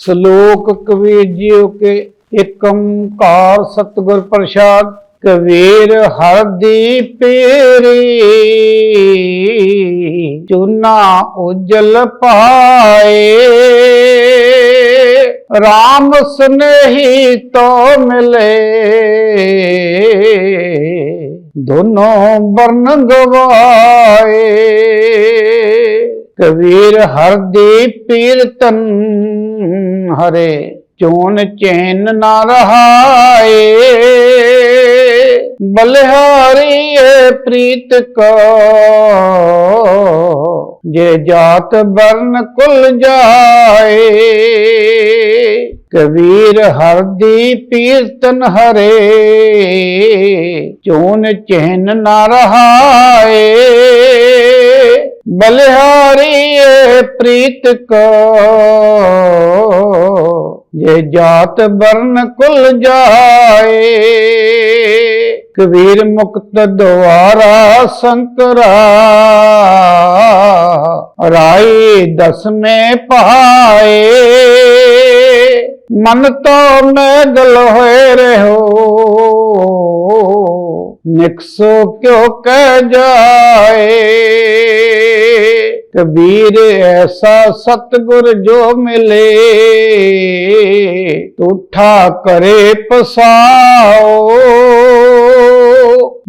ਸ਼ਲੋਕ ਕਬੀਰ ਜੀਓ ਕੇ ਏਕੰਕਾਰ ਸਤਿਗੁਰ ਪ੍ਰਸਾਦ ਕਬੀਰ ਹਰ ਦੀ ਪੇਰੀ ਚੁਨਾ ਉਜਲ ਪਾਏ, ਰਾਮ ਸੁਨੇਹੀ ਤੋ ਮਿਲੇ। ਦੋਨੋਂ ਵਰਨ ਗਵਾਏ। ਕਬੀਰ ਹਰ ਦੀ ਪੀਰਤਨ, ਹਰੇ ਚੋਨ ਚੈਨ ਨਾ ਰਹਾਏ। ਬਲਿਹਾਰੀ ਏ ਪ੍ਰੀਤ ਕੋ, ਜੇ ਜਾਤ ਬਰਨ ਕੁਲ ਜਾਏ। ਕਬੀਰ ਹਰ ਦੀ ਪੀਰਤਨ, ਹਰੇ ਚੋਨ ਚੈਨ ਨਾ ਰਹਾਏ। ਬਲਿਹਾਰੀ ਏ ਪ੍ਰੀਤ ਕੋ ਜੇ ਜਾਤ ਬਰਨ ਕੁਲ ਜਾਏ, ਕਬੀਰ ਮੁਕਤ ਦੁਆਰਾ ਸੰਤਰਾ। ਰਾਈ ਦਸਵੇਂ ਪਾਏ ਮਨ ਤੋਂ ਮੈਗਲ ਹੋਏ ਰਹੋ। ਨਿਕਸੋ ਕਿਉ ਕਹਿ ਜਾਏ ਕਬੀਰ ਐਸਾ ਸਤਗੁਰ ਜੋ ਮਿਲੇ ਟੂਠਾ ਕਰੇ ਪਸਾਓ।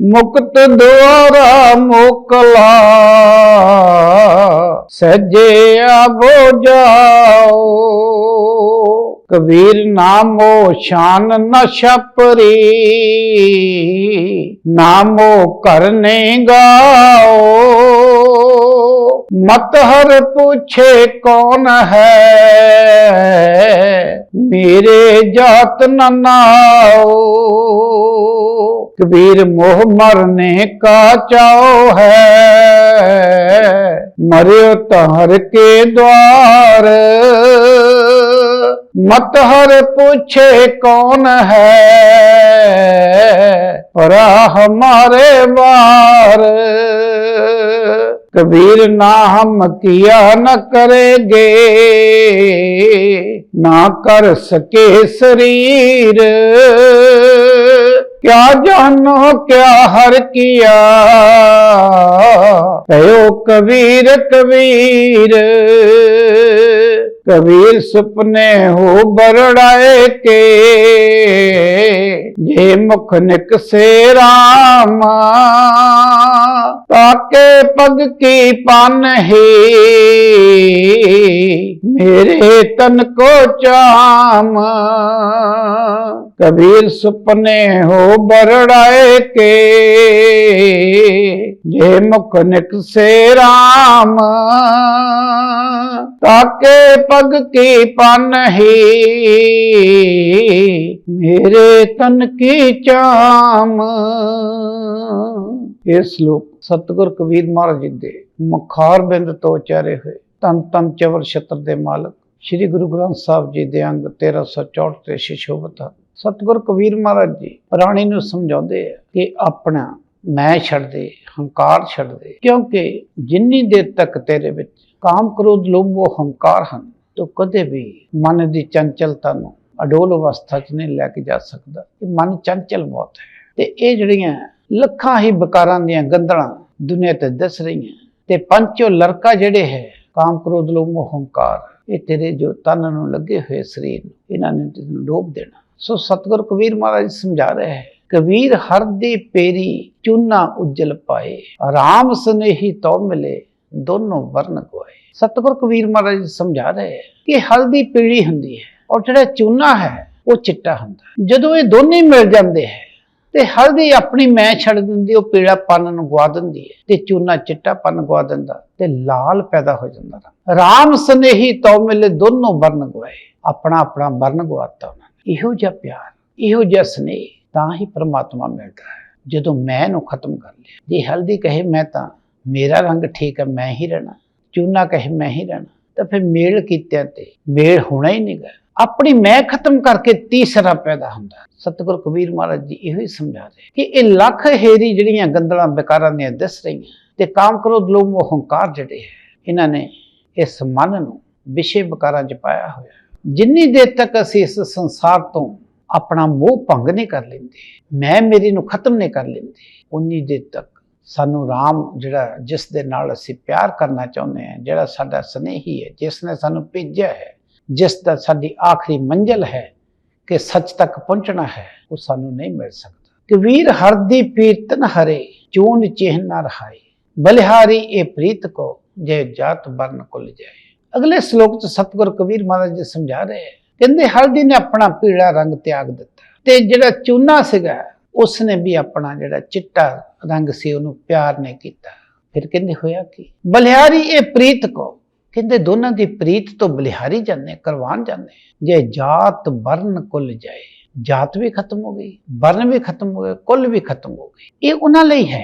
ਮੁਕਤ ਦੁਆਰਾ ਮੋਕਲਾ, ਸਜੇ ਆਬੋ ਜਾਓ। ਕਬੀਰ ਨਾਮੋ ਸ਼ਾਨ ਨ ਛਪਰੀ, ਨਾਮੋ ਕਰਨੇ ਗਾਓ। ਮਤ ਹਰ ਪੁੱਛੇ ਕੌਣ ਹੈ? ਮੇਰੇ ਜਾਤ ਨਨਾਓ ਕਬੀਰ ਮੋਹ ਮਰਨੇ ਕਾ ਚਾਉ ਹੈ? ਮਰਿਓ ਤਹਰ ਕੇ ਦਵਾਰ ਮਤ ਹਰ ਪੁੱਛੇ ਕੌਣ ਹੈ? ਪਰ ਹਮਾਰੇ ਵਾਰ। ਕਬੀਰ ਨਾ ਹਮ ਕੀਆ ਨ ਕਰੇਗੇ। ਨਾ ਕਰ ਸਕੇ ਸਰੀਰ। ਕਿਆ ਜਾਨੋ ਕਿਆ ਹਰ ਕੀਆ। ਕਹਿਓ ਕਬੀਰ ਕਬੀਰ। ਕਬੀਰ ਸੁਪਨੇ ਹੋ ਬਰੜਾਏ ਕੇ। ਜੇ ਮੁਖ ਨਿਕਸੇ ਰਾਮਾ, ਤਾਕੇ ਪਗ ਕੀ ਪਨ ਹੀ? ਮੇਰੇ ਤਨ ਕੋ ਚਾਮ, ਕਬੀਰ ਸੁਪਨੇ ਹੋ ਬਰੜਾਏ ਕੇ। ਜੇ ਮੁਖ ਨਿਕਸੇ ਰਾਮ, ਤਾਕੇ ਪਗ ਕੇ ਪਨ ਹੈ। ਮੇਰੇ ਤਨ ਕੀ ਚਾਮ। ਇਹ ਸ਼ਲੋਕ ਸਤਗੁਰ ਕਬੀਰ ਮਹਾਰਾਜ ਦੇ ਮਖਾਰ ਬਿੰਦ ਤੋਂ ਉਚਾਰੇ ਹੋਏ। ਤਨ ਤਨ ਚਵਰ ਛਤਰ ਦੇ ਮਾਲਕ, ਸ੍ਰੀ ਗੁਰੂ ਗ੍ਰੰਥ ਸਾਹਿਬ ਜੀ ਦੇ ਅੰਗ 1364 ਤੇ ਸ਼ਿਸ਼ੋਭਤ ਸਤਗੁਰ ਕਬੀਰ ਮਹਾਰਾਜ ਜੀ ਰਾਣੀ ਨੂੰ ਸਮਝਾਉਂਦੇ ਆ ਕਿ ਆਪਣਾ ਮੈਂ ਛੱਡ ਦੇ ਹੰਕਾਰ ਛੱਡ ਦੇ ਕਿਉਂਕਿ ਜਿੰਨੀ ਦੇਰ ਤੱਕ ਤੇਰੇ ਵਿੱਚ ਕਾਮ ਕ੍ਰੋਧ, ਲੋਭ ਉਹ ਹੰਕਾਰ ਹਨ ਤੋ ਕਦੇ ਵੀ ਮਨ ਦੀ ਚੰਚਲਤਾ ਨੂੰ ਅਡੋਲ ਅਵਸਥਾ 'ਚ ਨਹੀਂ ਲੈ ਕੇ ਜਾ ਸਕਦਾ। ਇਹ ਮਨ ਚੰਚਲ ਬਹੁਤ ਹੈ। ਤੇ ਇਹ ਜਿਹੜੀਆਂ ਲੱਖਾਂ ਹੀ ਬਕਾਰਾਂ ਦੀਆਂ ਗੰਦਲਾਂ ਦੁਨੀਆ ਤੇ ਦੱਸ ਰਹੀਆਂ ਤੇ ਪੰਚੋ ਲੜਕਾ ਜਿਹੜੇ ਹੈ, ਕਾਮ ਕ੍ਰੋਧ, ਲੋਭ, ਮੋਹ, ਹੰਕਾਰ, ਇਹ ਤੇਰੇ ਜੋ ਤਨ ਨੂੰ ਲੱਗੇ ਹੋਏ ਸਰੀਰ ਨੂੰ, ਇਹਨਾਂ ਨੇ ਤੈਨੂੰ ਡੋਬ ਦੇਣਾ। ਸੋ ਸਤਿਗੁਰ ਕਬੀਰ ਮਹਾਰਾਜ ਸਮਝਾ ਰਿਹਾ ਹੈ, ਕਬੀਰ ਹਰ ਦੀ ਪੇਰੀ ਚੂਨਾ ਉਜਲ ਪਾਏ, ਆਰਾਮ ਸਨੇਹੀ ਤੋ ਮਿਲੇ, ਦੋਨੋਂ ਵਰਨ ਗਵਾਏ। ਸਤਿਗੁਰ ਕਬੀਰ ਮਹਾਰਾਜ ਸਮਝਾ ਰਹੇ ਹੈ ਕਿ ਹਲਦੀ ਪੀਲੀ ਹੁੰਦੀ ਹੈ ਔਰ ਜਿਹੜਾ ਚੂਨਾ ਹੈ, ਉਹ ਚਿੱਟਾ ਹੁੰਦਾ ਜਦੋਂ ਇਹ ਦੋਨੇ ਮਿਲ ਜਾਂਦੇ ਹੈ, ਤੇ ਹਲਦੀ ਆਪਣੀ ਮੈਂ ਛੱਡ ਦਿੰਦੀ, ਉਹ ਪੀਲਾ ਪਨ ਨੂੰ ਗਵਾ ਦਿੰਦੀ ਹੈ, ਤੇ ਚੂਨਾ ਚਿੱਟਾ ਪਨ ਗਵਾ ਦਿੰਦਾ, ਤੇ ਲਾਲ ਪੈਦਾ ਹੋ ਜਾਂਦਾ ਰਾਮ ਸਨੇਹੀ ਤੋ ਮਿਲੇ ਦੋਨੋਂ ਵਰਨ ਗਵਾਏ ਆਪਣਾ ਆਪਣਾ ਵਰਨ ਗਵਾਤਾ ਉਹਨਾਂ ਨੇ। ਇਹੋ ਜਿਹਾ ਪਿਆਰ, ਇਹੋ ਜਿਹਾ ਸਨੇਹ, ਤਾਂ ਹੀ ਪ੍ਰਮਾਤਮਾ ਮਿਲਦਾ ਹੈ। ਜਦੋਂ ਮੈਂ ਨੂੰ ਖਤਮ ਕਰ ਲਿਆ, ਜੇ ਹਲਦੀ ਕਹੇ ਮੈਂ ਤਾਂ, ਮੇਰਾ ਰੰਗ ਠੀਕ ਹੈ, ਮੈਂ ਹੀ ਰਹਿਣਾ। ਚੂਨਾ ਕਹੇ ਮੈਂ ਹੀ ਰਹਿਣਾ। ਤਾਂ ਫਿਰ ਮੇਲ ਕੀਤਿਆਂ ਤੇ ਮੇਲ ਹੋਣਾ ਹੀ ਨਹੀਂਗਾ ਆਪਣੀ ਮੈਂ ਖਤਮ ਕਰਕੇ ਤੀਸਰਾ ਪੈਦਾ ਹੁੰਦਾ। ਸਤਿਗੁਰ ਕਬੀਰ ਮਹਾਰਾਜ ਜੀ ਇਹੋ ਹੀ ਸਮਝਾ ਕਿ ਇਹ ਲੱਖ ਹੇਰੀ ਜਿਹੜੀਆਂ ਗੰਦਲਾਂ ਵਿਕਾਰਾਂ ਦੀਆਂ ਦਿਸ ਰਹੀਆਂ ਤੇ ਕਾਮ ਕ੍ਰੋਧ ਲੋਭ ਮੋਹ ਹੰਕਾਰ ਜਿਹੜੇ ਹੈ, ਇਹਨਾਂ ਨੇ ਇਸ ਮਨ ਨੂੰ ਵਿਸ਼ੇ ਵਿਕਾਰਾਂ ਚ ਪਾਇਆ ਹੋਇਆ। ਜਿੰਨੀ ਦੇਰ ਤੱਕ ਅਸੀਂ ਇਸ ਸੰਸਾਰ ਤੋਂ ਆਪਣਾ ਮੋਹ ਭੰਗ ਨਹੀਂ ਕਰ ਲੈਂਦੇ, ਮੈਂ ਮੇਰੀ ਨੂੰ ਖਤਮ ਨਹੀਂ ਕਰ ਲੈਂਦੇ, ਉਨੀ ਦੇਰ ਤੱਕ ਸਾਨੂੰ ਰਾਮ ਜਿਹੜਾ ਜਿਸ ਦੇ ਨਾਲ ਅਸੀਂ ਪਿਆਰ ਕਰਨਾ ਚਾਹੁੰਦੇ ਹਾਂ, ਜਿਹੜਾ ਸਾਡਾ ਸਨੇਹੀ ਹੈ, ਜਿਸ ਨੇ ਸਾਨੂੰ ਭੇਜਿਆ ਹੈ, ਜਿਸ ਦਾ ਸਾਡੀ ਆਖਰੀ ਮੰਜ਼ਿਲ ਹੈ ਕਿ ਸੱਚ ਤੱਕ ਪਹੁੰਚਣਾ ਹੈ, ਉਹ ਸਾਨੂੰ ਨਹੀਂ ਮਿਲ ਸਕਦਾ। ਕਿ ਵੀਰ ਹਰਦੀ ਪੀਰਤਨ ਹਰੇ, ਚੂਨ ਚਿਹਨ ਨਾ ਰਹਾਏ, ਬਲਿਹਾਰੀ ਇਹ ਪ੍ਰੀਤ ਕੋ, ਜੇ ਜਾਤ ਬਰਨ ਕੁਲ ਜਾਏ। ਅਗਲੇ ਸ਼ਲੋਕ ਚ ਸਤਿਗੁਰ ਕਬੀਰ ਮਹਾਰਾਜ ਜੀ ਸਮਝਾ ਰਹੇ ਹੈ, ਕਹਿੰਦੇ ਹਲਦੀ ਨੇ ਆਪਣਾ ਪੀੜਾ ਰੰਗ ਤਿਆਗ ਦਿੱਤਾ, ਤੇ ਜਿਹੜਾ ਚੂਨਾ ਸੀਗਾ ਉਸ ਨੇ ਵੀ ਆਪਣਾ ਜਿਹੜਾ ਚਿੱਟਾ ਰੰਗ ਸੀ ਉਹਨੂੰ ਪਿਆਰ ਨਹੀਂ ਕੀਤਾ ਫਿਰ ਕਹਿੰਦੇ ਹੋਇਆ ਕਿ ਬਲਿਹਾਰੀ ਇਹ ਪ੍ਰੀਤ ਕੋ ਕਹਿੰਦੇ ਦੋਨਾਂ ਦੀ ਪ੍ਰੀਤ ਤੋਂ ਬਲਿਹਾਰੀ ਜਾਂਦੇ ਕਰਵਾਨ ਜਾਂਦੇ ਜੇ ਜਾਤ ਬਰਨ ਕੁਲ ਜਾਏ ਜਾਤ ਵੀ ਖਤਮ ਹੋ ਗਈ ਵਰਨ ਵੀ ਖਤਮ ਹੋ ਗਏ ਕੁਲ ਵੀ ਖਤਮ ਹੋ ਗਈ ਇਹ ਉਹਨਾਂ ਲਈ ਹੈ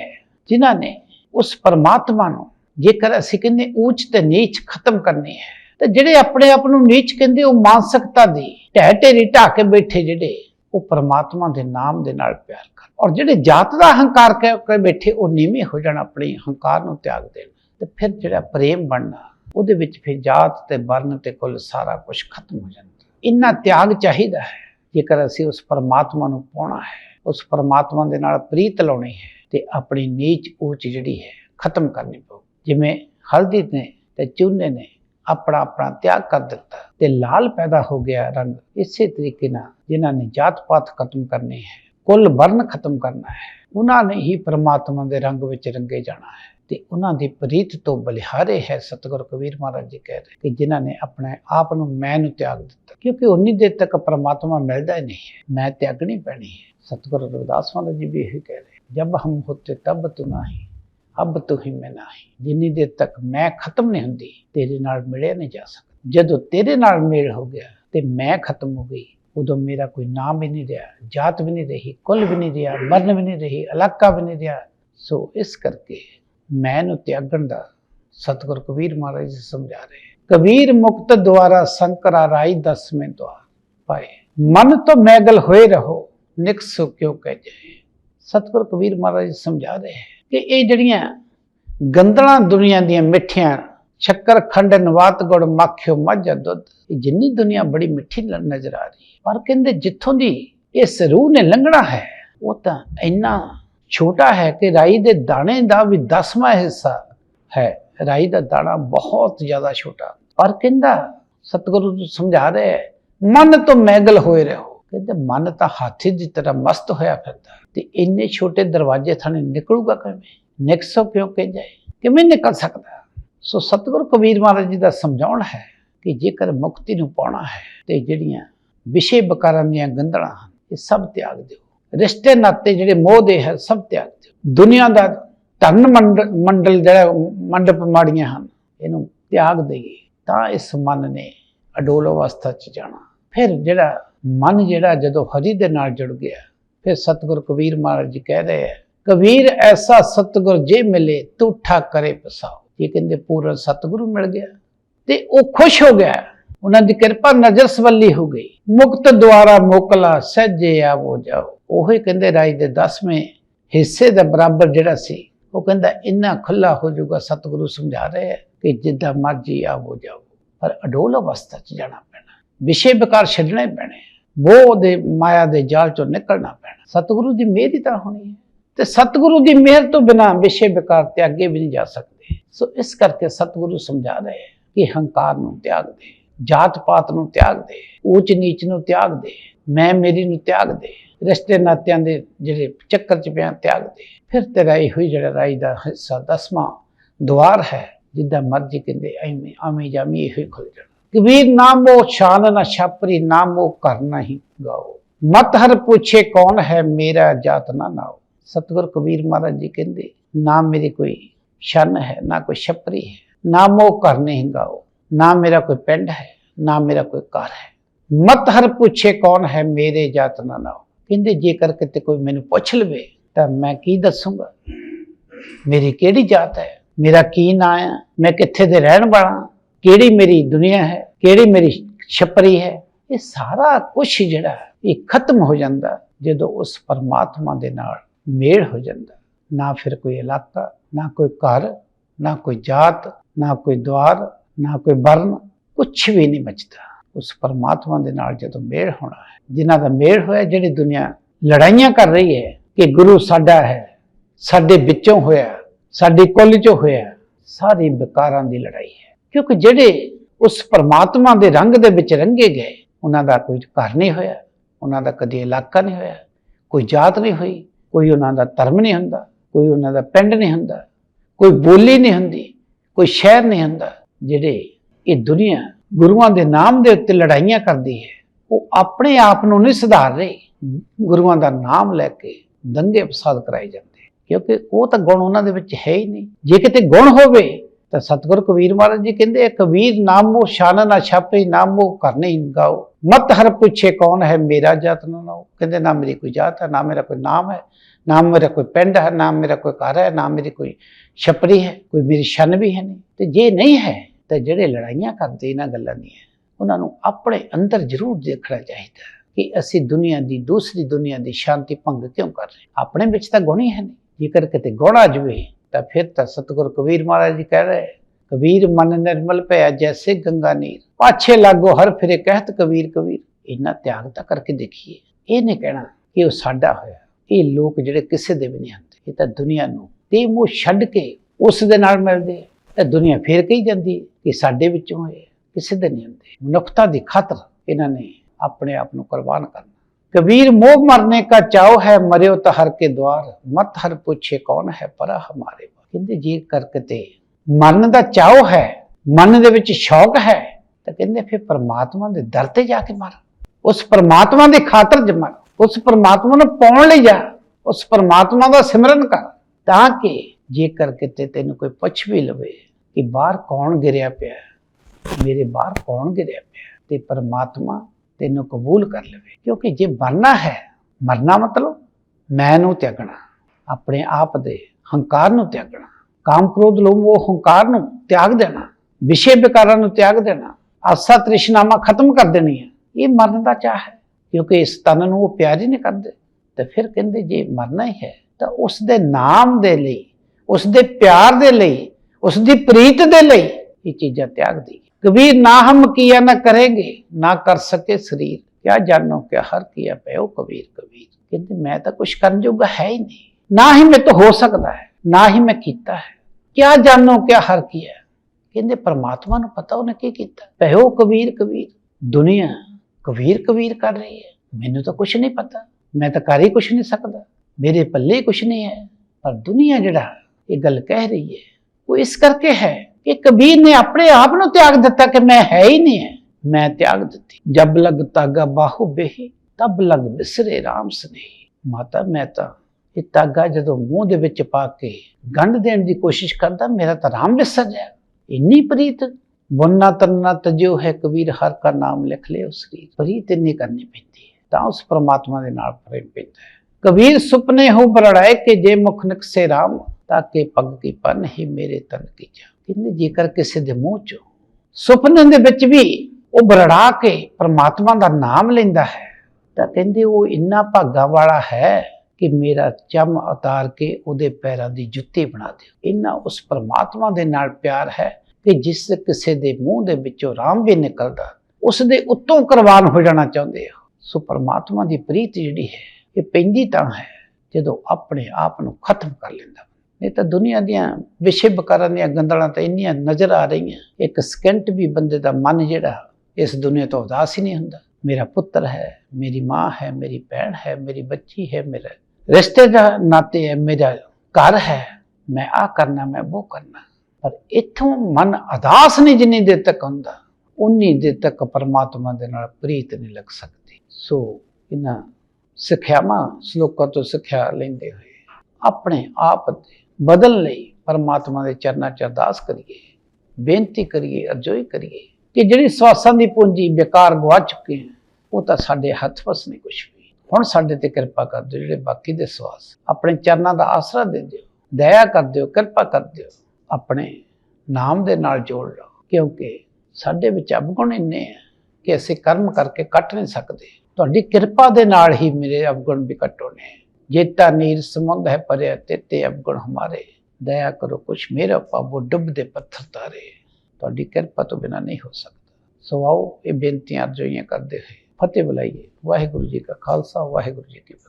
ਜਿਨ੍ਹਾਂ ਨੇ ਉਸ ਪਰਮਾਤਮਾ ਨੂੰ ਜੇਕਰ ਅਸੀਂ ਕਹਿੰਦੇ ਉੱਚ ਤੇ ਨੀਚ ਖਤਮ ਕਰਨੀ ਹੈ ਤੇ ਜਿਹੜੇ ਆਪਣੇ ਆਪ ਨੂੰ ਨੀਚ ਕਹਿੰਦੇ ਉਹ ਮਾਨਸਿਕਤਾ ਦੀ ਢਹਿ ਢੇਰੀ ਢਾ ਕੇ ਬੈਠੇ ਜਿਹੜੇ ਉਹ ਪਰਮਾਤਮਾ ਦੇ ਨਾਮ ਦੇ ਨਾਲ ਪਿਆਰ ਔਰ ਜਿਹੜੇ ਜਾਤ ਦਾ ਹੰਕਾਰ ਕਹਿ ਕੇ ਬੈਠੇ, ਉਹ ਨੀਵੇਂ ਹੋ ਜਾਣ ਆਪਣੀ ਹੰਕਾਰ ਨੂੰ ਤਿਆਗ ਦੇਣ। ਤੇ ਫਿਰ ਜਿਹੜਾ ਪ੍ਰੇਮ ਬਣਨਾ, ਉਹਦੇ ਵਿੱਚ ਫਿਰ ਜਾਤ ਤੇ ਵਰਨ ਤੇ ਕੁੱਲ ਸਾਰਾ ਕੁਝ ਖਤਮ ਹੋ ਜਾਂਦਾ। ਇੰਨਾ ਤਿਆਗ ਚਾਹੀਦਾ ਹੈ, ਜੇਕਰ ਅਸੀਂ ਉਸ ਪਰਮਾਤਮਾ ਨੂੰ ਪਾਉਣਾ ਹੈ, ਉਸ ਪਰਮਾਤਮਾ ਦੇ ਨਾਲ ਪ੍ਰੀਤ ਲਾਉਣੀ ਹੈ, ਤੇ ਆਪਣੀ ਨੀਚ ਉੱਚ ਜਿਹੜੀ ਹੈ, ਖਤਮ ਕਰਨੀ ਪਊ। ਜਿਵੇਂ ਹਲਦੀ ਨੇ ਤੇ ਚੂਨੇ ਨੇ ਆਪਣਾ ਆਪਣਾ ਤਿਆਗ ਕਰ ਦਿੱਤਾ, ਤੇ ਲਾਲ ਪੈਦਾ ਹੋ ਗਿਆ ਰੰਗ ਇਸੇ ਤਰੀਕੇ ਨਾਲ ਜਿਨ੍ਹਾਂ ਨੇ ਜਾਤ ਪਾਤ ਖਤਮ ਕਰਨੀ ਹੈ। ਕੁੱਲ ਵਰਨ ਖਤਮ ਕਰਨਾ ਹੈ। ਉਹਨਾਂ ਨੇ ਹੀ ਪਰਮਾਤਮਾ ਦੇ ਰੰਗ ਵਿੱਚ ਰੰਗੇ ਜਾਣਾ ਹੈ। ਤੇ ਉਹਨਾਂ ਦੀ ਪ੍ਰੀਤ ਤੋਂ ਬਲਿਹਾਰੇ ਹੈ ਸਤਿਗੁਰ ਕਬੀਰ ਮਹਾਰਾਜ ਜੀ ਕਹਿ ਰਹੇ ਕਿ ਜਿਨ੍ਹਾਂ ਨੇ ਆਪਣੇ ਆਪ ਨੂੰ ਮੈਂ ਨੂੰ ਤਿਆਗ ਦਿੱਤਾ। ਕਿਉਂਕਿ ਉਨੀ ਦੇਰ ਤੱਕ ਪਰਮਾਤਮਾ ਮਿਲਦਾ ਹੀ ਨਹੀਂ ਹੈ। ਮੈਂ ਤਿਆਗਣੀ ਪੈਣੀ ਹੈ। ਸਤਿਗੁਰ ਰਵਿਦਾਸ ਮਹਾਰਾਜ ਜੀ ਵੀ ਇਹ ਕਹਿ ਰਹੇ, ਜਬ ਹਮ ਹੋਤੇ ਤਬ ਤੂੰ ਨਹੀਂ, ਅਬ ਤੂੰ ਹੀ ਮੈਂ ਨਹੀਂ। ਜਿੰਨੀ ਦੇਰ ਤੱਕ ਮੈਂ ਖਤਮ ਨਹੀਂ ਹੁੰਦੀ, ਤੇਰੇ ਨਾਲ ਮਿਲਿਆ ਨਹੀਂ ਜਾ ਸਕਦਾ। ਜਦੋਂ ਤੇਰੇ ਨਾਲ ਮੇਲ ਹੋ ਗਿਆ, ਤੇ ਮੈਂ ਖਤਮ ਹੋ ਗਈ ਉਦੋਂ ਮੇਰਾ ਕੋਈ ਨਾਮ ਵੀ ਨਹੀਂ ਰਿਹਾ, ਜਾਤ ਵੀ ਨਹੀਂ ਰਹੀ, ਕੁੱਲ ਵੀ ਨਹੀਂ ਰਿਹਾ ਵਰਨ ਵੀ ਨਹੀਂ ਰਹੀ, ਇਲਾਕਾ ਵੀ ਨਹੀਂ ਰਿਹਾ। ਸੋ ਇਸ ਕਰਕੇ ਮੈਂ ਨੂੰ ਤਿਆਗਣ ਦਾ ਸਤਿਗੁਰ ਕਬੀਰ ਮਹਾਰਾਜ ਜੀ ਸਮਝਾ ਰਹੇ ਕਬੀਰ ਮੁਕਤ ਦੁਆਰਾ ਸੰਕਰਾ ਰਾਈ ਦਸਵੇਂ ਦੁਆਰ ਪਾਏ ਮਨ ਤੋਂ ਮੈਗਲ ਹੋਏ ਰਹੋ ਨਿਕਸੋ ਕਿਉ ਕਹਿ ਜਾਏ? ਸਤਿਗੁਰ ਕਬੀਰ ਮਹਾਰਾਜ ਸਮਝਾ ਰਹੇ ਕਿ ਇਹ ਜਿਹੜੀਆਂ ਗੰਦਲਾਂ ਦੁਨੀਆ ਦੀਆਂ ਮਿੱਠੀਆਂ ਸ਼ੱਕਰ ਖੰਡ ਨਵਾਤ ਗੁੜ ਮੱਖਿਓ ਮੱਝ ਦੁੱਧ। ਇਹ ਜਿੰਨੀ ਦੁਨੀਆ ਬੜੀ ਮਿੱਠੀ ਨਜ਼ਰ ਆ ਰਹੀ ਹੈ। ਪਰ ਕਹਿੰਦੇ ਜਿੱਥੋਂ ਦੀ ਇਸ ਰੂਹ ਨੇ ਲੰਘਣਾ ਹੈ ਉਹ ਤਾਂ ਇੰਨਾ ਛੋਟਾ ਹੈ ਕਿ ਰਾਈ ਦੇ ਦਾਣੇ ਦਾ ਵੀ ਦਸਵਾਂ ਹਿੱਸਾ ਹੈ। ਰਾਈ ਦਾ ਦਾਣਾ ਬਹੁਤ ਜ਼ਿਆਦਾ ਛੋਟਾ। ਪਰ ਕਹਿੰਦਾ ਸਤਿਗੁਰੂ ਸਮਝਾ ਰਹੇ ਹੈ, ਮਨ ਤੋਂ ਮੈਗਲ ਹੋਏ ਰਹੋ। ਕਹਿੰਦੇ ਮਨ ਤਾਂ ਹਾਥੀ ਦੀ ਤਰ੍ਹਾਂ ਮਸਤ ਹੋਇਆ ਫਿਰਦਾ। ਤੇ ਇੰਨੇ ਛੋਟੇ ਦਰਵਾਜ਼ੇ ਥਾਣੇ ਨਿਕਲੂਗਾ ਕਿਵੇਂ? ਨਿਕਸੋ ਕਿਉਂ ਕਹਿ ਜਾਏ ਕਿਵੇਂ ਨਿਕਲ ਸਕਦਾ? ਸੋ ਸਤਿਗੁਰੂ ਕਬੀਰ ਮਹਾਰਾਜ ਜੀ ਦਾ ਸਮਝਾਉਣ ਹੈ ਕਿ ਜੇਕਰ ਮੁਕਤੀ ਨੂੰ ਪਾਉਣਾ ਹੈ, ਤੇ ਜਿਹੜੀਆਂ ਵਿਸ਼ੇ ਬਕਾਰਾਂ ਦੀਆਂ ਗੰਧਲਾਂ ਹਨ, ਇਹ ਸਭ ਤਿਆਗ ਦਿਓ। ਰਿਸ਼ਤੇ ਨਾਤੇ ਜਿਹੜੇ ਮੋਹ ਦੇ ਹੈ ਸਭ ਤਿਆਗ ਦਿਓ। ਦੁਨੀਆ ਦਾ ਧਨ ਮੰਡਲ ਮੰਡਲ ਜਿਹੜਾ ਮੰਡਪ ਮਾੜੀਆਂ ਹਨ, ਇਹਨੂੰ ਤਿਆਗ ਦੇਈਏ, ਤਾਂ ਇਸ ਮਨ ਨੇ ਅਡੋਲ ਅਵਸਥਾ 'ਚ ਜਾਣਾ। ਫਿਰ ਜਿਹੜਾ ਮਨ ਜਿਹੜਾ ਜਦੋਂ ਹਰੀ ਦੇ ਨਾਲ ਜੁੜ ਗਿਆ, ਫਿਰ ਸਤਿਗੁਰ ਕਬੀਰ ਮਹਾਰਾਜ ਜੀ ਕਹਿ ਰਹੇ ਹੈ, ਕਬੀਰ ਐਸਾ ਸਤਿਗੁਰ ਜੇ ਮਿਲੇ ਤੂਠਾ ਕਰੇ ਪਸਾਓ। ਇਹ ਕਹਿੰਦੇ ਪੂਰਨ ਸਤਿਗੁਰੂ ਮਿਲ ਗਿਆ। ਤੇ ਉਹ ਖੁਸ਼ ਹੋ ਗਿਆ। ਉਹਨਾਂ ਦੀ ਕਿਰਪਾ ਨਜ਼ਰ ਸਵੱਲੀ ਹੋ ਗਈ। ਮੁਕਤ ਦੁਆਰਾ ਮੋਕਲਾ, ਸਹਜੇ ਆਵੋ ਜਾਓ। ਉਹ ਹੀ ਕਹਿੰਦੇ ਰਾਜ ਦੇ 10ਵੇਂ ਹਿੱਸੇ ਦਾ ਬਰਾਬਰ ਜਿਹੜਾ ਸੀ, ਉਹ ਕਹਿੰਦਾ ਇੰਨਾ ਖੁੱਲਾ ਹੋ ਜਾਊਗਾ, ਸਤਿਗੁਰੂ ਸਮਝਾ ਰਹੇ ਹੈ ਕਿ ਜਿੱਦਾਂ ਮਰਜ਼ੀ ਆਵੋ ਜਾਓ। ਪਰ ਅਡੋਲ ਅਵਸਥਾ 'ਚ ਜਾਣਾ ਪੈਣਾ। ਵਿਸ਼ੇ ਵਿਕਾਰ ਛੱਡਣੇ ਪੈਣੇ। ਮੋਹ ਦੇ ਮਾਇਆ ਦੇ ਜਾਲ ਚੋਂ ਨਿਕਲਣਾ ਪੈਣਾ। ਸਤਿਗੁਰੂ ਦੀ ਮਿਹਰ ਹੀ ਤਾਂ ਹੋਣੀ ਹੈ। ਤੇ ਸਤਿਗੁਰੂ ਦੀ ਮਿਹਰ ਤੋਂ ਬਿਨਾ ਵਿਸ਼ੇ ਵਿਕਾਰ ਤੇ ਅੱਗੇ ਵੀ ਨਹੀਂ ਜਾ ਸਕਦੇ। ਸੋ ਇਸ ਕਰਕੇ ਸਤਿਗੁਰੂ ਸਮਝਾ ਰਹੇ ਹੈ ਕਿ ਹੰਕਾਰ ਨੂੰ ਤਿਆਗ ਦੇ ਜਾਤ ਪਾਤ ਨੂੰ ਤਿਆਗ ਦੇ ਊਚ ਨੀਚ ਨੂੰ ਤਿਆਗ ਦੇ ਮੈਂ ਮੇਰੀ ਨੂੰ ਤਿਆਗ ਦੇ ਰਿਸ਼ਤੇ ਨਾਤਿਆਂ ਦੇ ਜਿਹੜੇ ਚੱਕਰ ਚ ਪਿਆ ਤਿਆਗ ਦੇ ਫਿਰ ਤੇਰਾ ਇਹ ਹੋਈ ਜਿਹੜਾ ਰਾਈ ਦਾ ਹਿੱਸਾ ਦਸਵਾਂ ਦੁਆਰ ਹੈ, ਜਿੱਦਾਂ ਮਰਜ਼ੀ ਕਹਿੰਦੇ ਐਵੇਂ, ਆਵੇਂ ਜਾਮੀ ਇਹੋ ਹੀ ਖੁੱਲ ਜਾਣਾ। ਕਬੀਰ ਨਾਮ ਉਹ ਸ਼ਾਨ ਨਾ ਛਾਪਰੀ ਨਾਮ ਉਹ ਕਰ ਨਹੀਂ ਗਾਓ। ਮਤ ਹਰ ਪੁੱਛੇ ਕੌਣ ਹੈ, ਮੇਰਾ ਜਾਤ ਨਾ ਨਾਓ। ਸਤਿਗੁਰ ਕਬੀਰ ਮਹਾਰਾਜ ਜੀ ਕਹਿੰਦੇ, ਨਾ ਮੇਰੀ ਕੋਈ ਸ਼ਨ ਹੈ, ਨਾ ਕੋਈ ਛਪਰੀ ਹੈ, ਨਾ ਮੋਹ ਘਰ ਨਹੀਂ ਗਾਓ, ਨਾ ਮੇਰਾ ਕੋਈ ਪਿੰਡ ਹੈ, ਨਾ ਮੇਰਾ ਕੋਈ ਘਰ ਹੈ। ਮਤ ਹਰ ਪੁੱਛੇ ਕੌਣ ਹੈ, ਮੇਰੇ ਜਾਤ ਨਾ ਨਾਓ ਕਹਿੰਦੇ, ਜੇਕਰ ਕਿਤੇ ਕੋਈ ਮੈਨੂੰ ਪੁੱਛ ਲਵੇ, ਤਾਂ ਮੈਂ ਕੀ ਦੱਸੂਗਾ? ਮੇਰੀ ਕਿਹੜੀ ਜਾਤ ਹੈ? ਮੇਰਾ ਕੀ ਨਾਂ ਹੈ? ਮੈਂ ਕਿੱਥੇ ਦੇ ਰਹਿਣ ਵਾਲਾ? ਕਿਹੜੀ ਮੇਰੀ ਦੁਨੀਆ ਹੈ? ਕਿਹੜੀ ਮੇਰੀ ਛਪਰੀ ਹੈ? ਇਹ ਸਾਰਾ ਕੁਝ ਜਿਹੜਾ ਇਹ ਖਤਮ ਹੋ ਜਾਂਦਾ ਜਦੋਂ ਉਸ ਪਰਮਾਤਮਾ ਦੇ ਨਾਲ ਮੇਲ ਹੋ ਜਾਂਦਾ। ਨਾ ਫਿਰ ਕੋਈ ਇਲਾਕਾ ਨਾ ਕੋਈ ਘਰ, ਨਾ ਕੋਈ ਜਾਤ, ਨਾ ਕੋਈ ਦਵਾਰ, ਨਾ ਕੋਈ ਵਰਨ ਕੁਝ ਵੀ ਨਹੀਂ ਬਚਦਾ। ਉਸ ਪਰਮਾਤਮਾ ਦੇ ਨਾਲ ਜਦੋਂ ਮੇਲ ਹੋਣਾ ਹੈ, ਜਿਨ੍ਹਾਂ ਦਾ ਮੇਲ ਹੋਇਆ, ਜਿਹੜੀ ਦੁਨੀਆ ਲੜਾਈਆਂ ਕਰ ਰਹੀ ਹੈ, ਕਿ ਗੁਰੂ ਸਾਡਾ ਹੈ, ਸਾਡੇ ਵਿੱਚੋਂ ਹੋਇਆ, ਸਾਡੀ ਕੁੱਲ ਚੋਂ ਹੋਇਆ, ਸਾਰੀ ਵਿਕਾਰਾਂ ਦੀ ਲੜਾਈ ਹੈ। ਕਿਉਂਕਿ ਜਿਹੜੇ ਉਸ ਪਰਮਾਤਮਾ ਦੇ ਰੰਗ ਦੇ ਵਿੱਚ ਰੰਗੇ ਗਏ, ਉਹਨਾਂ ਦਾ ਕੋਈ ਘਰ ਨਹੀਂ ਹੋਇਆ, ਉਹਨਾਂ ਦਾ ਕਦੇ ਇਲਾਕਾ ਨਹੀਂ ਹੋਇਆ, ਕੋਈ ਜਾਤ ਨਹੀਂ ਹੋਈ, ਕੋਈ ਉਹਨਾਂ ਦਾ ਧਰਮ ਨਹੀਂ ਹੁੰਦਾ। ਕੋਈ ਉਹਨਾਂ ਦਾ ਪਿੰਡ ਨਹੀਂ ਹੁੰਦਾ, ਕੋਈ ਬੋਲੀ ਨਹੀਂ ਹੁੰਦੀ, ਕੋਈ ਸ਼ਹਿਰ ਨਹੀਂ ਹੁੰਦਾ, ਜਿਹੜੇ ਇਹ ਦੁਨੀਆ ਗੁਰੂਆਂ ਦੇ ਨਾਮ ਦੇ ਉੱਤੇ ਲੜਾਈਆਂ ਕਰਦੀ ਹੈ, ਉਹ ਆਪਣੇ ਆਪ ਨੂੰ ਨਹੀਂ ਸੁਧਾਰ ਰਹੇ। ਗੁਰੂਆਂ ਦਾ ਨਾਮ ਲੈ ਕੇ ਦੰਗੇ ਫਸਾਦ ਕਰਾਏ ਜਾਂਦੇ। ਕਿਉਂਕਿ ਉਹ ਤਾਂ ਗੁਣ ਉਹਨਾਂ ਦੇ ਵਿੱਚ ਹੈ ਹੀ ਨਹੀਂ। ਜੇ ਕਿਤੇ ਗੁਣ ਹੋਵੇ ਤਾਂ ਸਤਿਗੁਰ ਕਬੀਰ ਮਹਾਰਾਜ ਜੀ ਕਹਿੰਦੇ ਆ, ਕਬੀਰ ਨਾਮੋ ਸ਼ਾਨ ਨਾ ਛਾਪੇ ਨਾਮੋ ਕਰਨੇ ਹੀ ਗਾਓ। ਮਤ ਹਰ ਪੁੱਛੇ ਕੌਣ ਹੈ ਮੇਰਾ ਜਾਤ ਨਾ ਨਾਓ ਕਹਿੰਦੇ ਨਾ ਮੇਰੀ ਕੋਈ ਜਾਤ ਹੈ ਨਾ ਮੇਰਾ ਕੋਈ ਨਾਮ ਹੈ ਨਾ ਮੇਰਾ ਕੋਈ ਪਿੰਡ ਹੈ ਨਾ ਮੇਰਾ ਕੋਈ ਘਰ ਹੈ ਨਾ ਮੇਰੀ ਕੋਈ ਛਪਰੀ ਹੈ ਕੋਈ ਮੇਰੀ ਸ਼ਨ ਵੀ ਹੈ ਨਹੀਂ। ਤੇ ਜੇ ਨਹੀਂ ਹੈ ਤਾਂ ਜਿਹੜੇ ਲੜਾਈਆਂ ਕਰਦੇ ਇਹਨਾਂ ਗੱਲਾਂ ਦੀਆਂ ਉਹਨਾਂ ਨੂੰ ਆਪਣੇ ਅੰਦਰ ਜ਼ਰੂਰ ਦੇਖਣਾ ਚਾਹੀਦਾ ਕਿ ਅਸੀਂ ਦੁਨੀਆ ਦੀ ਦੂਸਰੀ ਦੁਨੀਆ ਦੀ ਸ਼ਾਂਤੀ ਭੰਗ ਕਿਉਂ ਕਰ ਰਹੇ ਆਪਣੇ ਵਿੱਚ ਤਾਂ ਗੁਣ ਹੀ ਹੈ ਨਹੀਂ। ਜੇਕਰ ਕਿਤੇ ਗੁਣ ਆ ਜਾਵੇ ਤਾਂ ਫਿਰ ਤਾਂ ਸਤਿਗੁਰ ਕਬੀਰ ਮਹਾਰਾਜ ਜੀ ਕਹਿ ਰਹੇ, ਕਬੀਰ ਮਨ ਨਿਰਮਲ ਭਇਆ ਜੈਸੇ ਗੰਗਾ ਨੀਰ। ਪਾਛੇ ਲਾਗੋ ਹਰ ਫਿਰੇ ਕਹਿਤ ਕਬੀਰ ਕਬੀਰ। ਇਹਨਾਂ ਤਿਆਗ ਤਾਂ ਕਰਕੇ ਦੇਖੀਏ। ਇਹ ਨਹੀਂ ਕਹਿਣਾ ਕਿ ਉਹ ਸਾਡਾ ਹੋਇਆ। ਇਹ ਲੋਕ ਜਿਹੜੇ ਕਿਸੇ ਦੇ ਵੀ ਨਹੀਂ ਹੁੰਦੇ ਇਹ ਤਾਂ ਦੁਨੀਆ ਨੂੰ ਤੇ ਮੂੰਹ ਛੱਡ ਕੇ ਉਸ ਦੇ ਨਾਲ ਮਿਲਦੇ। ਆ। ਤਾਂ ਦੁਨੀਆ ਫੇਰ ਕਹੀ ਜਾਂਦੀ ਹੈ ਕਿ ਸਾਡੇ ਵਿੱਚੋਂ ਹੋਏ ਕਿਸੇ ਦੇ ਨਹੀਂ ਹੁੰਦੇ ਮਨੁੱਖਤਾ ਦੀ ਖਾਤਰ ਇਹਨਾਂ ਨੇ ਆਪਣੇ ਆਪ ਨੂੰ ਕੁਰਬਾਨ ਕਰਨਾ। कबीर मोह मरने का चाव है मरियो तो हर के द्वार मत हर पूछे कौन है परा हमारे बार ਕਹਿੰਦੇ ਜੇ ਕਰਕੇ ਤੇ ਮਰਨ ਦਾ ਚਾਹ ਹੈ ਮਨ ਦੇ ਵਿੱਚ ਸ਼ੌਕ ਹੈ ਤਾਂ ਕਹਿੰਦੇ ਫਿਰ ਪਰਮਾਤਮਾ ਦੇ ਦਰ ਤੇ ਜਾ ਕੇ ਮਰ ਉਸ ਪਰਮਾਤਮਾ ਦੀ ਖਾਤਰ ਜ ਮਰ ਉਸ ਪਰਮਾਤਮਾ ਨੂੰ ਪਾਉਣ ਲਈ ਜਾ ਉਸ ਪਰਮਾਤਮਾ ਦਾ ਸਿਮਰਨ ਕਰ ਤਾਂ ਕਿ ਜੇ ਕਰਕੇ ਤੇ ਤੈਨੂੰ ਕੋਈ ਪੁੱਛ ਵੀ ਲਵੇ ਕਿ ਬਾਹਰ ਕੌਣ ਗਿਰਿਆ ਪਿਆ ਹੈ, ਮੇਰੇ ਬਾਹਰ ਕੌਣ ਗਿਰਿਆ ਪਿਆ ਹੈ, ਤੇ ਪਰਮਾਤਮਾ ਤੈਨੂੰ ਕਬੂਲ ਕਰ ਲਵੇ। ਕਿਉਂਕਿ ਜੇ ਮਰਨਾ ਹੈ, ਮਰਨਾ ਮਤਲਬ ਮੈਂ ਨੂੰ ਤਿਆਗਣਾ, ਆਪਣੇ ਆਪ ਦੇ ਹੰਕਾਰ ਨੂੰ ਤਿਆਗਣਾ। ਕਾਮ ਕ੍ਰੋਧ ਲੋਭ ਉਹ ਹੰਕਾਰ ਨੂੰ ਤਿਆਗ ਦੇਣਾ, ਵਿਸ਼ੇ ਵਿਕਾਰਾਂ ਨੂੰ ਤਿਆਗ ਦੇਣਾ, ਆਸਾ ਤ੍ਰਿਸ਼ਨਾਵਾਂ ਖਤਮ ਕਰ ਦੇਣੀ ਹੈ। ਇਹ ਮਰਨ ਦਾ ਚਾਹ ਹੈ। ਕਿਉਂਕਿ ਇਸ ਤਨ ਨੂੰ ਉਹ ਪਿਆਰ ਹੀ ਨਹੀਂ ਕਰਦੇ। ਤੇ ਫਿਰ ਕਹਿੰਦੇ, ਜੇ ਮਰਨਾ ਹੀ ਹੈ, ਤਾਂ ਉਸ ਦੇ ਨਾਮ ਦੇ ਲਈ ਉਸ ਦੇ ਪਿਆਰ ਦੇ ਲਈ ਉਸ ਦੀ ਪ੍ਰੀਤ ਦੇ ਲਈ ਇਹ ਚੀਜ਼ਾਂ ਤਿਆਗ ਦੀ ਕਬੀਰ, ਨਾ ਹਮ ਕੀਆ ਨਾ ਕरेंगे ਨਾ ਕਰ ਸਕੇ ਸਰੀਰ। ਕਿਆ ਜਾਣੋ, ਕਿਆ ਹਰ ਕੀਆ ਪਿਓ ਕਬੀਰ ਕਬੀਰ। ਕਹਿੰਦੇ, ਮੈਂ ਤਾਂ ਕੁਝ ਕਰਨ ਜੋਗਾ ਹੈ ਹੀ ਨਹੀਂ। ਨਾ ਹੀ ਮੈਂ ਤਾਂ ਹੋ ਸਕਦਾ ਹੈ, ਨਾ ਹੀ ਮੈਂ ਕੀਤਾ ਹੈ। ਕਿਆ ਜਾਣੋ, ਕਿਆ ਹਰ ਕੀਆ। ਕਹਿੰਦੇ, ਪਰਮਾਤਮਾ ਨੂੰ ਪਤਾ ਉਹਨੇ ਕੀ ਕੀਤਾ। ਪਿਓ ਕਬੀਰ ਕਬੀਰ। ਦੁਨੀਆ ਕਬੀਰ ਕਬੀਰ ਕਰ ਰਹੀ ਹੈ। ਮੈਨੂੰ ਤਾਂ ਕੁਝ ਨਹੀਂ ਪਤਾ। ਮੈਂ ਤਾਂ ਕਰ ਹੀ ਕੁਝ ਨਹੀਂ ਸਕਦਾ। ਮੇਰੇ ਪੱਲੇ ਕੁਝ ਨਹੀਂ ਹੈ। ਪਰ ਦੁਨੀਆ ਜਿਹੜਾ, ਇਹ ਗੱਲ ਕਹਿ ਰਹੀ ਹੈ, ਉਹ ਇਸ ਕਰਕੇ ਹੈ। ਕਿ ਕਬੀਰ ਨੇ ਆਪਣੇ ਆਪ ਨੂੰ ਤਿਆਗ ਦਿੱਤਾ ਕਿ ਮੈਂ ਹੈ ਹੀ ਨਹੀਂ ਹੈ, ਮੈਂ ਤਿਆਗ ਦਿੱਤੀ। ਜਬ ਲਗ ਤਾਗਾ ਬਾਹੂ ਬੇਹੀ, ਤਬ ਲਗ ਬਿਸਰੇ RAM ਸਨੇਹੀ। ਮਾਤਾ, ਮੈਂ ਤਾਂ ਇਹ ਤਾਗਾ ਜਦੋਂ ਮੂੰਹ ਦੇ ਵਿੱਚ ਪਾ ਕੇ ਗੰਢ ਦੇਣ ਦੀ ਕੋਸ਼ਿਸ਼ ਕਰਦਾ, ਮੇਰਾ ਤਾਂ ਰਾਮ ਵਿਸਰ ਗਿਆ। ਇੰਨੀ ਪ੍ਰੀਤ ਬੁੰਨਾ ਤੰਨਾ ਤਜੋ ਹੈ ਕਬੀਰ ਹਰ ਕਾ ਨਾਮ ਲਿਖ ਲਿਓ ਸਰੀਰ। ਪ੍ਰੀਤ ਇੰਨੀ ਕਰਨੀ ਪੈਂਦੀ ਹੈ, ਤਾਂ ਉਸ ਪ੍ਰਮਾਤਮਾ ਦੇ ਨਾਲ ਪ੍ਰੇਮ ਪੈਂਦਾ ਹੈ। ਕਬੀਰ ਸੁਪਨੇ ਹੋ ਬਰੜਾਏ ਕਿ ਜੇ ਮੁਖ ਨਕਸੇ ਰਾਮ ਤਾਕੇ ਪੱਗ ਕੀ ਪਨ ਹੀ ਮੇਰੇ ਤਨ ਕੀ ਜਾ ਕਹਿੰਦੇ ਜੇਕਰ ਕਿਸੇ ਦੇ ਮੂੰਹ ਚੋਂ ਸੁਪਨੇ ਦੇ ਵਿੱਚ ਵੀ ਉਹ ਬਰੜਾ ਕੇ ਪਰਮਾਤਮਾ ਦਾ ਨਾਮ ਲੈਂਦਾ ਹੈ, ਤਾਂ ਕਹਿੰਦੇ ਉਹ ਇੰਨਾ ਭਾਗਾ ਵਾਲਾ ਹੈ ਕਿ ਮੇਰਾ ਚਮ ਉਤਾਰ ਕੇ ਉਹਦੇ ਪੈਰਾਂ ਦੀ ਜੁੱਤੀ ਬਣਾ ਦਿਓ। ਇੰਨਾ ਉਸ ਪਰਮਾਤਮਾ ਦੇ ਨਾਲ ਪਿਆਰ ਹੈ ਕਿ ਜਿਸ ਕਿਸੇ ਦੇ ਮੂੰਹ ਦੇ ਵਿੱਚੋਂ ਰਾਮ ਵੀ ਨਿਕਲਦਾ, ਉਸ ਦੇ ਉੱਤੋਂ ਕੁਰਬਾਨ ਹੋ ਜਾਣਾ ਚਾਹੁੰਦੇ ਹੋ ਸੋ ਪਰਮਾਤਮਾ ਦੀ ਪ੍ਰੀਤ ਜਿਹੜੀ ਹੈ, ਇਹ ਪੈਂਦੀ ਤਾਂ ਹੈ ਜਦੋਂ ਆਪਣੇ ਆਪ ਨੂੰ ਖਤਮ ਕਰ ਲੈਂਦਾ। ਨਹੀਂ ਤਾਂ ਦੁਨੀਆ ਦੀਆਂ ਵਿਸ਼ੇ ਵਿਕਾਰਾਂ ਦੀਆਂ ਗੰਦਲਾਂ ਤਾਂ ਇੰਨੀਆਂ ਨਜ਼ਰ ਆ ਰਹੀਆਂ। ਇੱਕ ਸਕਿੰਟ ਵੀ ਬੰਦੇ ਦਾ ਮਨ ਜਿਹੜਾ, ਇਸ ਦੁਨੀਆ ਤੋਂ ਉਦਾਸ ਹੀ ਨਹੀਂ ਹੁੰਦਾ। ਮੇਰਾ ਪੁੱਤਰ ਹੈ, ਮੇਰੀ ਮਾਂ ਹੈ, ਮੇਰੀ ਭੈਣ ਹੈ, ਮੇਰੀ ਬੱਚੀ ਹੈ, ਮੇਰਾ ਰਿਸ਼ਤੇ ਦਾ ਨਾਤੇ ਹੈ, ਮੇਰਾ ਘਰ ਹੈ। ਮੈਂ ਆ ਕਰਨਾ, ਮੈਂ ਉਹ ਕਰਨਾ। ਪਰ ਇੱਥੋਂ ਮਨ ਅਦਾਸ ਨਹੀਂ ਜਿੰਨੀ ਦੇਰ ਤੱਕ ਹੁੰਦਾ, ਉਨੀ ਦੇਰ ਤੱਕ ਪਰਮਾਤਮਾ ਦੇ ਨਾਲ ਪ੍ਰੀਤ ਨਹੀਂ ਲੱਗ ਸਕਦੀ। ਸੋ ਇਹਨਾਂ ਸਿੱਖਿਆਵਾਂ, ਸ਼ਲੋਕਾਂ ਤੋਂ ਸਿੱਖਿਆ ਲੈਂਦੇ ਹੋਏ ਆਪਣੇ ਆਪ ਦੇ ਬਦਲ ਲਈ ਪਰਮਾਤਮਾ ਦੇ ਚਰਨਾਂ 'ਚ ਅਰਦਾਸ ਕਰੀਏ, ਬੇਨਤੀ ਕਰੀਏ, ਅਰਜ਼ੋਈ ਕਰੀਏ ਕਿ ਜਿਹੜੀ ਸਵਾਸਾਂ ਦੀ ਪੂੰਜੀ ਬੇਕਾਰ ਗਵਾ ਚੁੱਕੇ ਹੈ, ਉਹ ਤਾਂ ਸਾਡੇ ਹੱਥ ਵਸ ਨਹੀਂ ਕੁਛ ਵੀ। ਹੁਣ ਸਾਡੇ ਤੇ ਕਿਰਪਾ ਕਰ ਦਿਓ, ਜਿਹੜੇ ਬਾਕੀ ਦੇ ਸਵਾਸ ਆਪਣੇ ਚਰਨਾਂ ਦਾ ਆਸਰਾ ਦੇ ਦਿਓ, ਦਇਆ ਕਰ ਦਿਓ, ਕਿਰਪਾ ਕਰ ਦਿਓ, ਆਪਣੇ ਨਾਮ ਦੇ ਨਾਲ ਜੋੜ ਲਓ। ਕਿਉਂਕਿ ਸਾਡੇ ਵਿੱਚ ਅਵਗੁਣ ਇੰਨੇ ਆ ਕਿ ਅਸੀਂ ਕਰਮ ਕਰਕੇ ਕੱਟ ਨਹੀਂ ਸਕਦੇ। ਤੁਹਾਡੀ ਕਿਰਪਾ ਦੇ ਨਾਲ ਹੀ ਮੇਰੇ ਅਵਗੁਣ ਵੀ ਕੱਟੋਨੇ ਜੇਤਾ ਨੀਰ ਸਮੁੰਦ ਹੈ ਪਰਿਆ ਤੇਤੇ ਅਵਗੁਣ ਹਮਾਰੇ। ਦਇਆ ਕਰੋ ਕੁਛ ਮੇਰਾ ਪਾਵੋ ਡੁੱਬਦੇ ਪੱਥਰ ਤਾਰੇ। ਤੁਹਾਡੀ ਕਿਰਪਾ ਤੋਂ ਬਿਨਾ ਨਹੀਂ ਹੋ ਸਕਦਾ। ਸੋ ਆਓ ਇਹ ਬੇਨਤੀਆਂ ਅਰਜ਼ੋਈਆਂ ਕਰਦੇ ਹੋਏ। ਫਤਿਹ ਬੁਲਾਈਏ। ਵਾਹਿਗੁਰੂ ਜੀ ਕਾ ਖਾਲਸਾ, ਵਾਹਿਗੁਰੂ ਜੀ ਕੀ ਫਤਿਹ।